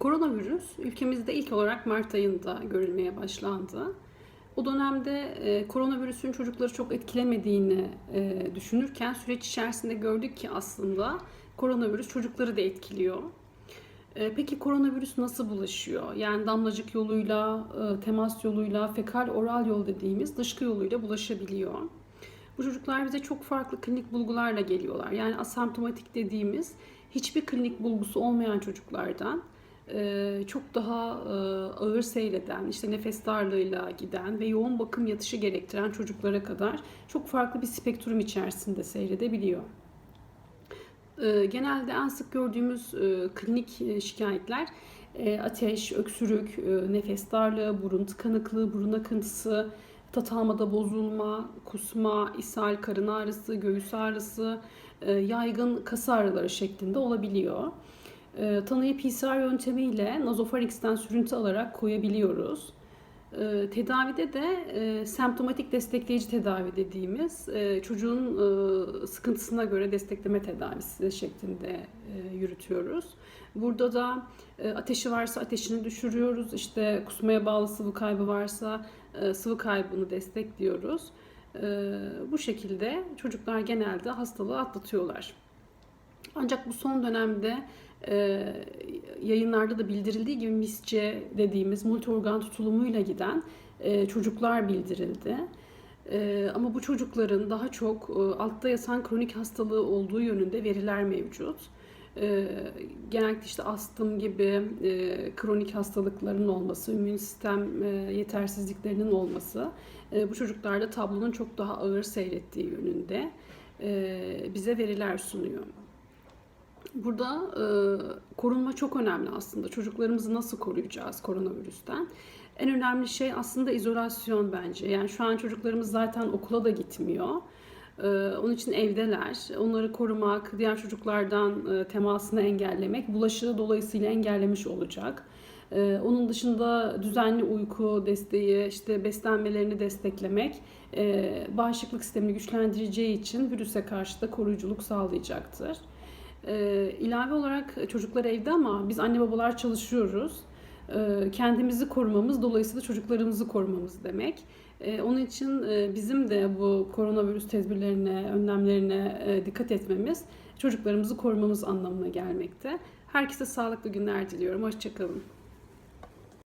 Koronavirüs ülkemizde ilk olarak Mart ayında görülmeye başlandı. O dönemde e, koronavirüsün çocukları çok etkilemediğini e, düşünürken süreç içerisinde gördük ki aslında koronavirüs çocukları da etkiliyor. E, peki koronavirüs nasıl bulaşıyor? Yani damlacık yoluyla, e, temas yoluyla, fekal oral yol dediğimiz dışkı yoluyla bulaşabiliyor. Bu çocuklar bize çok farklı klinik bulgularla geliyorlar. Yani asemptomatik dediğimiz hiçbir klinik bulgusu olmayan çocuklardan çok daha ağır seyreden, işte nefes darlığıyla giden ve yoğun bakım yatışı gerektiren çocuklara kadar çok farklı bir spektrum içerisinde seyredebiliyor. Genelde en sık gördüğümüz klinik şikayetler ateş, öksürük, nefes darlığı, burun tıkanıklığı, burun akıntısı, tat almada bozulma, kusma, ishal, karın ağrısı, göğüs ağrısı, yaygın kas ağrıları şeklinde olabiliyor. E, Tanıyı PCR yöntemiyle nazofaringsten sürüntü alarak koyabiliyoruz. E, Tedavide de e, semptomatik destekleyici tedavi dediğimiz e, çocuğun e, sıkıntısına göre destekleme tedavisi şeklinde e, yürütüyoruz. Burada da e, ateşi varsa ateşini düşürüyoruz. İşte kusmaya bağlı sıvı kaybı varsa e, sıvı kaybını destekliyoruz. E, bu şekilde çocuklar genelde hastalığı atlatıyorlar. Ancak bu son dönemde e, yayınlarda da bildirildiği gibi MIS-C dediğimiz multiorgan tutulumuyla giden e, çocuklar bildirildi. E, ama bu çocukların daha çok e, altta yatan kronik hastalığı olduğu yönünde veriler mevcut. E, genellikle işte astım gibi e, kronik hastalıkların olması, immün sistem e, yetersizliklerinin olması e, bu çocuklarda tablonun çok daha ağır seyrettiği yönünde e, bize veriler sunuyor. Burada e, korunma çok önemli aslında. Çocuklarımızı nasıl koruyacağız koronavirüsten? En önemli şey aslında izolasyon bence. Yani şu an çocuklarımız zaten okula da gitmiyor. E, onun için evdeler. Onları korumak, diğer çocuklardan e, temasını engellemek, bulaşığı dolayısıyla engellemiş olacak. E, onun dışında düzenli uyku desteği, işte beslenmelerini desteklemek e, bağışıklık sistemini güçlendireceği için virüse karşı da koruyuculuk sağlayacaktır. E, ilave olarak çocuklar evde ama biz anne babalar çalışıyoruz. E, kendimizi korumamız dolayısıyla çocuklarımızı korumamız demek. E, onun için e, bizim de bu koronavirüs tedbirlerine, önlemlerine e, dikkat etmemiz çocuklarımızı korumamız anlamına gelmekte. Herkese sağlıklı günler diliyorum. Hoşçakalın.